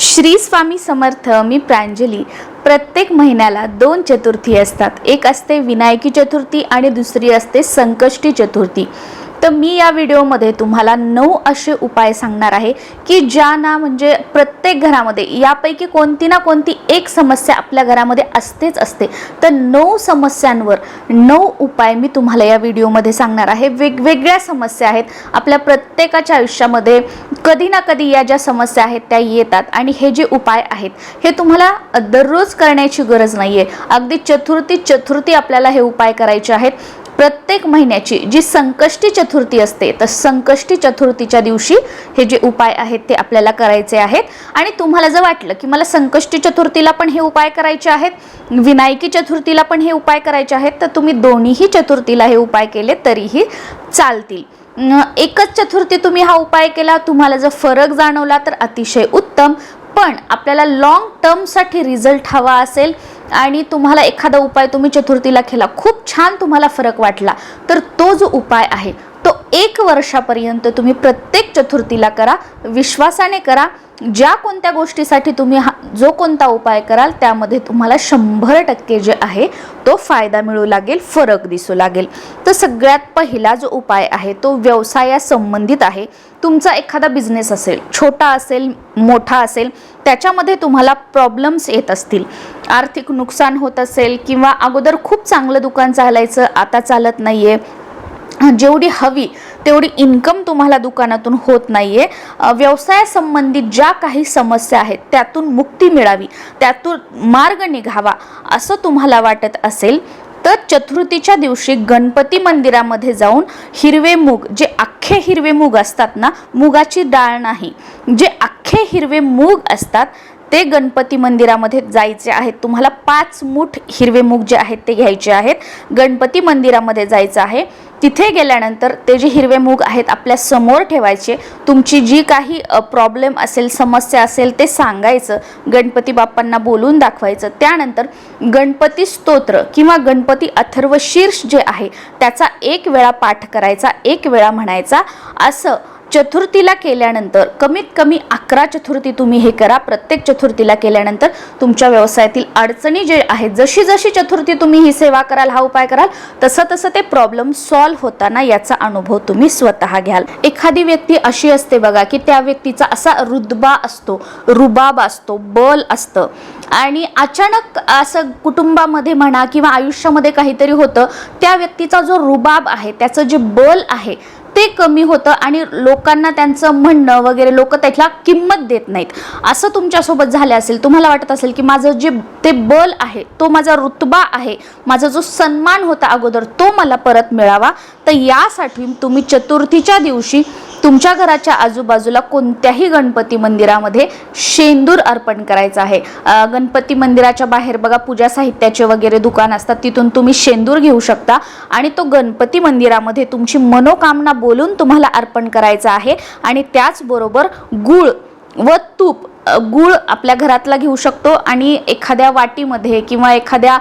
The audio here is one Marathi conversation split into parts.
श्री स्वामी समर्थ मी प्रांजली. प्रत्येक महिन्याला दोन चतुर्थी असतात. एक असते विनायकी चतुर्थी आणि दुसरी असते संकष्टी चतुर्थी. तर मी या व्हिडिओमध्ये तुम्हाला नऊ असे उपाय सांगणार आहे की ज्या ना म्हणजे प्रत्येक घरामध्ये यापैकी कोणती ना कोणती एक समस्या आपल्या घरामध्ये असतेच असते. तर नऊ समस्यांवर नऊ उपाय मी तुम्हाला या व्हिडिओमध्ये सांगणार आहे. वेगवेगळ्या समस्या आहेत. आपल्या प्रत्येकाच्या आयुष्यामध्ये कधी ना कधी या ज्या समस्या आहेत त्या येतात. आणि हे जे उपाय आहेत हे तुम्हाला दररोज करण्याची गरज नाही आहे अगदी चतुर्थी चतुर्थी आपल्याला हे उपाय करायचे आहेत. प्रत्येक महिन्याची जी संकष्टी चतुर्थी असते तर संकष्टी चतुर्थीच्या दिवशी हे जे उपाय आहेत ते आपल्याला करायचे आहेत. आणि तुम्हाला जर वाटलं की मला संकष्टी चतुर्थीला पण हे उपाय करायचे आहेत विनायकी चतुर्थीला पण हे उपाय करायचे आहेत तर तुम्ही दोन्हीही चतुर्थीला हे उपाय केले तरीही चालतील. एकच चतुर्थी तुम्ही हा उपाय केला तुम्हाला जर फरक जाणवला तर अतिशय उत्तम. पण आपल्याला लॉंग टर्मसाठी रिझल्ट हवा असेल आणि तुम्हाला एखादा उपाय तुम्ही चतुर्थीला केला खूप छान तुम्हाला फरक वाटला तर तो जो उपाय आहे तो एक वर्षापर्यंत तुम्ही प्रत्येक चतुर्थीला करा विश्वासाने करा ज्या कोणत्या गोष्टीसाठी तुम्ही हा जो कोणता उपाय कराल त्यामध्ये तुम्हाला शंभर टक्के जे आहे तो फायदा मिळू लागेल फरक दिसू लागेल. तर सगळ्यात पहिला जो उपाय आहे तो व्यवसायासंबंधित आहे. तुमचा एखादा बिझनेस असेल छोटा असेल मोठा असेल त्याच्यामध्ये तुम्हाला प्रॉब्लेम्स येत असतील. आर्थिक नुकसान होत असेल किंवा अगोदर खूप चांगलं दुकान चालायचं आता चालत नाही आहे जेवढी हवी तेवढी इन्कम तुम्हाला दुकानातून होत नाहीये. आहे व्यवसायासंबंधित ज्या काही समस्या आहेत त्यातून मुक्ती मिळावी त्यातून मार्ग निघावा असं तुम्हाला वाटत असेल तर चतुर्थीच्या दिवशी गणपती मंदिरामध्ये जाऊन हिरवे मूग जे अख्खे हिरवे मूग असतात ना मुगाची डाळ नाही जे अख्खे हिरवे मूग असतात ते गणपती मंदिरामध्ये जायचे आहेत. तुम्हाला पाच मूठ हिरवे मूग जे आहेत ते घ्यायचे आहेत. गणपती मंदिरामध्ये जायचं आहे. तिथे गेल्यानंतर ते जे हिरवे मूग आहेत आपल्यासमोर ठेवायचे तुमची जी काही प्रॉब्लेम असेल समस्या असेल ते सांगायचं गणपती बाप्पांना बोलून दाखवायचं. त्यानंतर गणपती स्तोत्र किंवा गणपती अथर्व शीर्ष जे आहे त्याचा एक वेळा पाठ करायचा एक वेळा म्हणायचा असं चतुर्थीला केल्यानंतर कमीत कमी अकरा चतुर्थी तुम्ही हे करा. प्रत्येक चतुर्थीला केल्यानंतर तुमच्या व्यवसायातील अडचणी जे आहेत जशी जशी चतुर्थी तुम्ही ही सेवा कराल हा उपाय कराल तसं तसं ते प्रॉब्लेम सॉल्व्ह होताना याचा अनुभव तुम्ही स्वतः घ्याल. एखादी व्यक्ती अशी असते बघा की त्या व्यक्तीचा असा रुदबा असतो रुबाब असतो बल असतं. आणि अचानक असं कुटुंबामध्ये म्हणा किंवा आयुष्यामध्ये काहीतरी होतं त्या व्यक्तीचा जो रुबाब आहे त्याचं जे बल आहे ते कमी होतं आणि लोकांना त्यांचं म्हणणं वगैरे लोक त्याला किंमत देत नाहीत. असं तुमच्यासोबत झालं असेल तुम्हाला वाटत असेल की माझं जे ते बल आहे तो माझा रुतबा आहे माझा जो सन्मान होता अगोदर तो मला परत मिळावा. तर यासाठी तुम्ही चतुर्थीच्या दिवशी तुमच्या घराच्या आजूबाजूला कोणत्याही गणपती मंदिरामध्ये शेंदूर अर्पण करायचं आहे. गणपती मंदिराच्या बाहेर बघा पूजा साहित्याचे वगैरे दुकान असतात तिथून तुम्ही शेंदूर घेऊ शकता आणि तो गणपती मंदिरामध्ये तुमची मनोकामना बोलून तुम्हाला अर्पण करायचा आहे. आणि त्याचबरोबर गुळ व तूप गूळ आपल्या घरातला घेऊ शकतो आणि एखाद्या वाटीमध्ये किंवा एखाद्या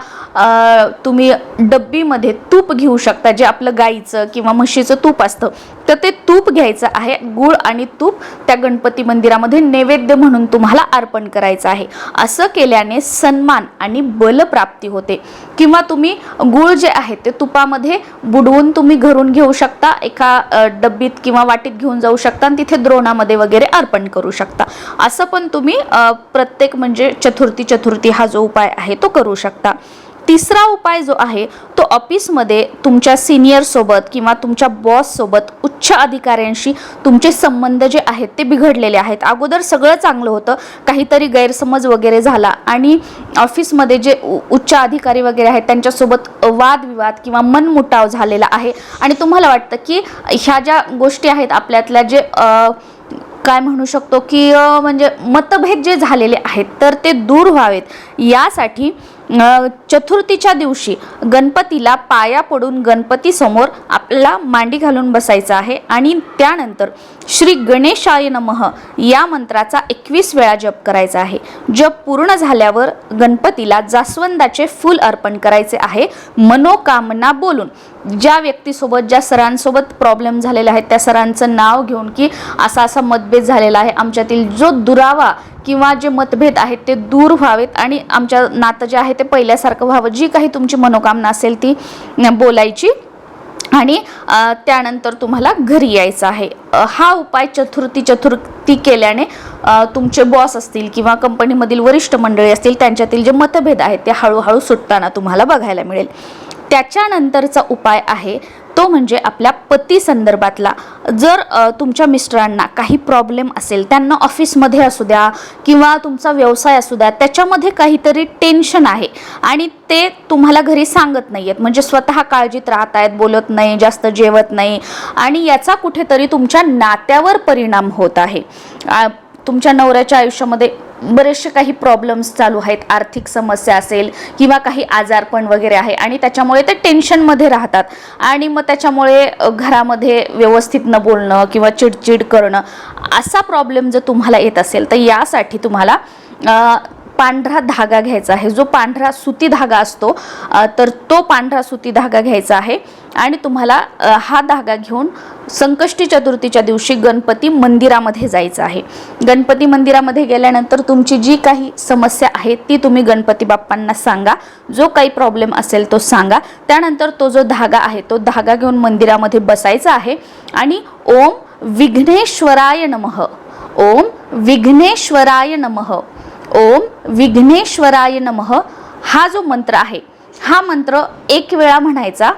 तुम्ही डब्बीमध्ये तूप घेऊ शकता जे आपलं गाईचं किंवा म्हशीचं तूप असतं. तर ते तूप घ्यायचं आहे गूळ आणि तूप त्या गणपती मंदिरामध्ये नैवेद्य म्हणून तुम्हाला अर्पण करायचं आहे. असं केल्याने सन्मान आणि बलप्राप्ती होते. किंवा तुम्ही गूळ जे आहे ते तुपामध्ये बुडवून तुम्ही घरून घेऊ शकता एका डब्बीत किंवा वाटीत घेऊन जाऊ शकता आणि तिथे द्रोणामध्ये वगैरे अर्पण करू शकता. असं पण तुम्ही प्रत्येक म्हणजे चतुर्थी चतुर्थी हा जो उपाय आहे तो करू शकता. तिसरा उपाय जो आहे तो ऑफिसमध्ये तुमच्या सिनियरसोबत किंवा तुमच्या बॉससोबत उच्च अधिकाऱ्यांशी तुमचे संबंध जे आहेत ते बिघडलेले आहेत. अगोदर सगळं चांगलं होतं काहीतरी गैरसमज वगैरे झाला आणि ऑफिसमध्ये जे उ- उच्च अधिकारी वगैरे आहेत त्यांच्यासोबत वादविवाद किंवा मनमुटाव झालेला आहे. आणि तुम्हाला वाटतं की ह्या ज्या गोष्टी आहेत आपल्यातल्या जे काय म्हणू शकतो की म्हणजे मतभेद जे झालेले आहेत तर ते दूर व्हावेत. यासाठी चतुर्थीच्या दिवशी गणपतीला पाया पडून गणपतीसमोर आपला मांडी घालून बसायचं आहे. आणि त्यानंतर श्री गणेशाय नमः या मंत्राचा एकवीस वेळा जप करायचा आहे. जप पूर्ण झाल्यावर गणपतीला जास्वंदाचे फूल अर्पण करायचे आहे. मनोकामना बोलून ज्या व्यक्तीसोबत ज्या सरांसोबत प्रॉब्लेम झालेला आहे त्या सरांचं नाव घेऊन की असा असा मतभेद झालेला आहे. आमच्यातील जो दुरावा किंवा जे मतभेद आहेत ते दूर व्हावेत आणि आमच्या नातं जे आहे ते पहिल्यासारखं व्हावं. जी काही तुमची मनोकामना असेल ती बोलायची आणि त्यानंतर तुम्हाला घरी यायचं आहे. हा उपाय चतुर्थी चतुर्थी केल्याने तुमचे बॉस असतील किंवा कंपनीमधील वरिष्ठ मंडळी असतील त्यांच्यातील जे मतभेद आहेत ते हळूहळू सुटताना तुम्हाला बघायला मिळेल. त्याच्यानंतरचा उपाय आहे तो म्हणजे आपल्या पती संदर्भातला. जर तुमच्या मिस्टरांना काही प्रॉब्लेम असेल त्यांना ऑफिसमध्ये असू द्या किंवा तुमचा व्यवसाय असू द्या त्याच्यामध्ये काहीतरी टेन्शन आहे आणि ते तुम्हाला घरी सांगत नाही आहेत म्हणजे स्वतः काळजीत राहत आहेत बोलत नाही जास्त जेवत नाही आणि याचा कुठेतरी तुमच्या नात्यावर परिणाम होत आहे. तुमच्या नवऱ्याच्या आयुष्यामध्ये बरेचसे काही प्रॉब्लेम्स चालू आहेत. आर्थिक समस्या असेल किंवा काही आजारपण वगैरे आहे आणि त्याच्यामुळे ते टेन्शनमध्ये राहतात. आणि मग त्याच्यामुळे घरामध्ये व्यवस्थित न बोलणं किंवा चिडचिड करणं असा प्रॉब्लेम जर तुम्हाला येत असेल तर यासाठी तुम्हाला पांढरा धागा घ्यायचा आहे. जो पांढरा सुती धागा असतो तर तो पांढरा सुती धागा घ्यायचा आहे. आणि तुम्हाला हा धागा घेऊन संकष्टी चतुर्थीच्या दिवशी गणपती मंदिरामध्ये जायचं आहे. गणपती मंदिरामध्ये गेल्यानंतर तुमची जी काही समस्या आहे ती तुम्ही गणपती बाप्पांना सांगा. जो काही प्रॉब्लेम असेल तो सांगा. त्यानंतर तो जो धागा आहे तो धागा घेऊन मंदिरामध्ये बसायचा आहे. आणि ओम विघ्नेश्वराय नमः. ओम विघ्नेश्वराय नमः. ओम विघ्नेश्वराय नमः. हा जो मंत्र आहे हा मंत्र एक वेळा म्हणायचा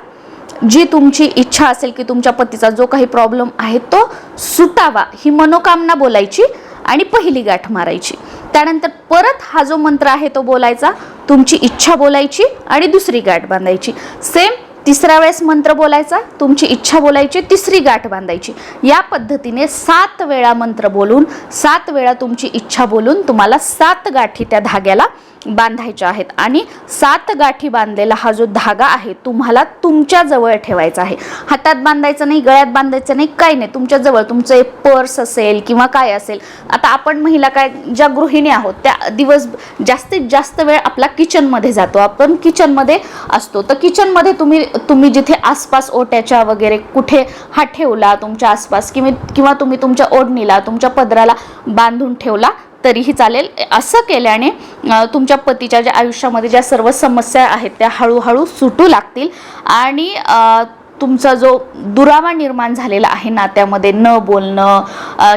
जी तुमची इच्छा असेल की तुमच्या पतीचा जो काही प्रॉब्लेम आहे तो सुटावा ही मनोकामना बोलायची आणि पहिली गाठ मारायची. त्यानंतर परत हा जो मंत्र आहे तो बोलायचा तुमची इच्छा बोलायची आणि दुसरी गाठ बांधायची. सेम तिसऱ्या वेळेस मंत्र बोलायचा तुमची इच्छा बोलायची तिसरी गाठ बांधायची. या पद्धतीने सात वेळा मंत्र बोलून सात वेळा तुमची इच्छा बोलून तुम्हाला सात गाठी त्या धाग्याला बांधायच्या आहेत. आणि सात गाठी बांधलेला हा जो धागा आहे तुम्हाला तुमच्या जवळ ठेवायचा आहे. हातात बांधायचं नाही गळ्यात बांधायचं नाही काही नाही. तुमच्या जवळ तुमचं एक पर्स असेल किंवा काय असेल. आता आपण महिला काय ज्या गृहिणी आहोत त्या दिवस जास्तीत जास्त वेळ आपला किचनमध्ये जातो. आपण किचनमध्ये असतो. तर किचनमध्ये तुम्ही तुम्ही जिथे आसपास ओट्याच्या वगैरे कुठे हा ठेवला तुमच्या आसपास किंवा किंवा तुम्ही तुमच्या ओढणीला तुमच्या पदराला बांधून ठेवला तरीही चालेल. असं केल्याने तुमच्या पतीच्या ज्या आयुष्यामध्ये ज्या सर्व समस्या आहेत त्या हळूहळू सुटू लागतील. आणि तुमचा जो दुरावा निर्माण झालेला आहे नात्यामध्ये न बोलणं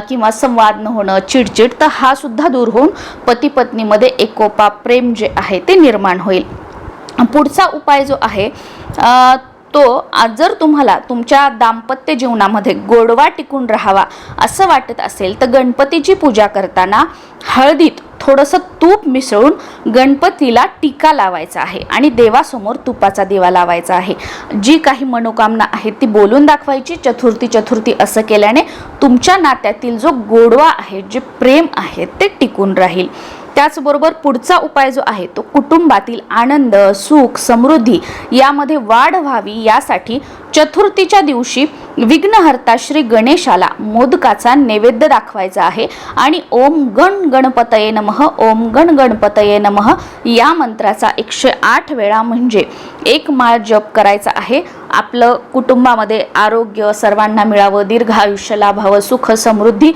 किंवा संवाद न होणं चिडचिड तर हा सुद्धा दूर होऊन पती पत्नीमध्ये एकोपा प्रेम जे आहे ते निर्माण होईल. पुढचा उपाय जो आहे तो जर तुम्हाला तुमच्या दाम्पत्य जीवनामध्ये गोडवा टिकून राहावा असं वाटत असेल तर गणपतीची पूजा करताना हळदीत थोडंसं तूप मिसळून गणपतीला टीका लावायचा आहे आणि देवासमोर तुपाचा दिवा लावायचा आहे. जी काही मनोकामना आहे ती बोलून दाखवायची चतुर्थी चतुर्थी असं केल्याने तुमच्या नात्यातील जो गोडवा आहे जे प्रेम आहे ते टिकून राहील. त्याचबरोबर पुढचा उपाय जो आहे तो कुटुंबातील आनंद सुख समृद्धी यामध्ये वाढ व्हावी यासाठी चतुर्थीच्या दिवशी विघ्नहर्ता श्री गणेशाला मोदकाचा नैवेद्य दाखवायचा आहे. आणि ओम गण गणपतये नमः ओम गण गणपतये नमः या मंत्राचा एकशे आठ वेळा म्हणजे एक माळ जप करायचा आहे. आपलं कुटुंबामध्ये आरोग्य सर्वांना मिळावं दीर्घ आयुष्य लाभावं सुख समृद्धी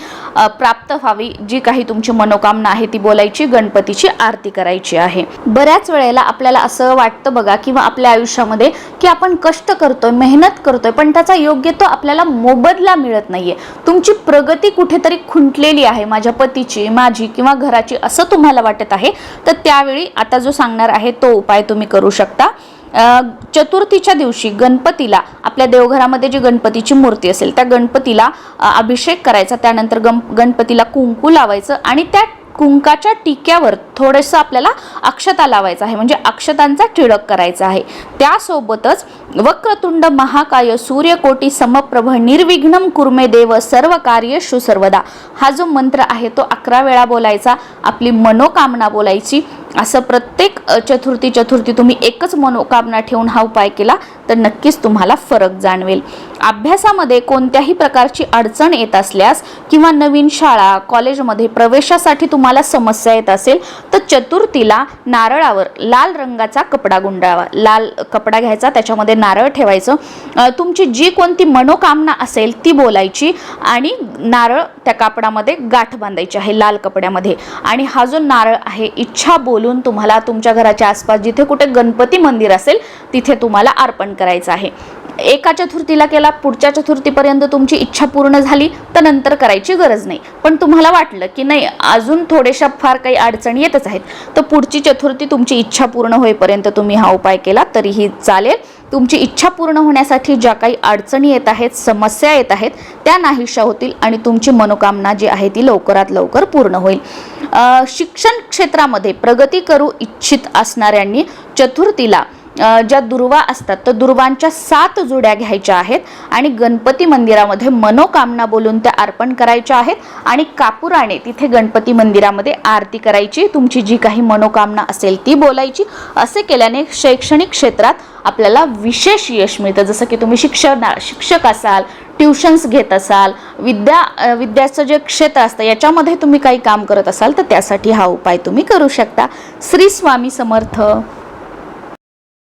प्राप्त व्हावी जी काही तुमची मनोकामना आहे ती बोलायची गणपतीची आरती करायची आहे. बऱ्याच वेळेला आपल्याला असं वाटतं बघा किंवा आपल्या आयुष्यामध्ये की आपण कष्ट करतोय मेहनत करतोय पण त्याचा योग्य तो आपल्याला मोबदला मिळत नाहीये. तुमची प्रगती कुठेतरी खुंटलेली आहे माझ्या पतीची माझी किंवा घराची असं तुम्हाला वाटत आहे. तर त्यावेळी आता जो सांगणार आहे तो उपाय तुम्ही करू शकता. चतुर्थीच्या दिवशी गणपतीला आपल्या देवघरामध्ये जी गणपतीची मूर्ती असेल त्या गणपतीला अभिषेक करायचा. त्यानंतर गण गणपतीला कुंकू लावायचं आणि त्या कुंकाच्या टिक्यावर थोडंसं आपल्याला अक्षता लावायचं आहे. म्हणजे अक्षतांचा टिळक करायचा आहे. त्यासोबतच वक्रतुंड महाकाय सूर्यकोटी समप्रभ निर्विघ्नम कुर्मे देव सर्व कार्य सर्वदा हा जो मंत्र आहे तो अकरा वेळा बोलायचा. आपली मनोकामना बोलायची. असं प्रत्येक चतुर्थी चतुर्थी तुम्ही एकच मनोकामना ठेवून हा उपाय केला तर नक्कीच तुम्हाला फरक जाणवेल. अभ्यासामध्ये कोणत्याही प्रकारची अडचण येत असल्यास किंवा नवीन शाळा कॉलेजमध्ये प्रवेशासाठी तुम्हाला समस्या येत असेल तर चतुर्थीला नारळावर लाल रंगाचा कपडा गुंडाळावा लाल कपडा घ्यायचा त्याच्यामध्ये नारळ ठेवायचं. तुमची जी कोणती मनोकामना असेल ती बोलायची आणि नारळ त्या कापडामध्ये गाठ बांधायची आहे लाल कपड्यामध्ये. आणि हा जो नारळ आहे इच्छा बोलून तुम्हाला तुमच्या घराच्या आसपास जिथे कुठे गणपती मंदिर असेल तिथे तुम्हाला अर्पण करायचं आहे. एका चतुर्थीला केला पुढच्या चतुर्थीपर्यंत तुमची इच्छा पूर्ण झाली तर नंतर करायची गरज नाही. पण तुम्हाला वाटलं की नाही अजून थोड्याशा फार काही अडचणी येतच आहेत. तर पुढची चतुर्थी तुमची इच्छा पूर्ण होईपर्यंत तुम्ही हा उपाय केला तरीही चालेल. तुमची इच्छा पूर्ण होण्यासाठी ज्या काही अडचणी येत आहेत समस्या येत आहेत त्या नाहीशा होतील आणि तुमची मनोकामना जी आहे ती लवकरात लवकर पूर्ण होईल. शिक्षण क्षेत्रामध्ये प्रगती करू इच्छित असणाऱ्यांनी चतुर्थीला ज्या दुर्वा असतात तर दुर्वांच्या सात जुड्या घ्यायच्या आहेत आणि गणपती मंदिरामध्ये मनोकामना बोलून त्या अर्पण करायच्या आहेत आणि कापुराने तिथे गणपती मंदिरामध्ये आरती करायची. तुमची जी काही मनोकामना असेल ती बोलायची. असे केल्याने शैक्षणिक क्षेत्रात आपल्याला विशेष यश मिळतं. जसं की तुम्ही शिक्षणा शिक्षक असाल ट्युशन्स घेत असाल विद्या विद्याचं जे क्षेत्र असतं याच्यामध्ये तुम्ही काही काम करत असाल तर त्यासाठी हा उपाय तुम्ही करू शकता. श्री स्वामी समर्थ.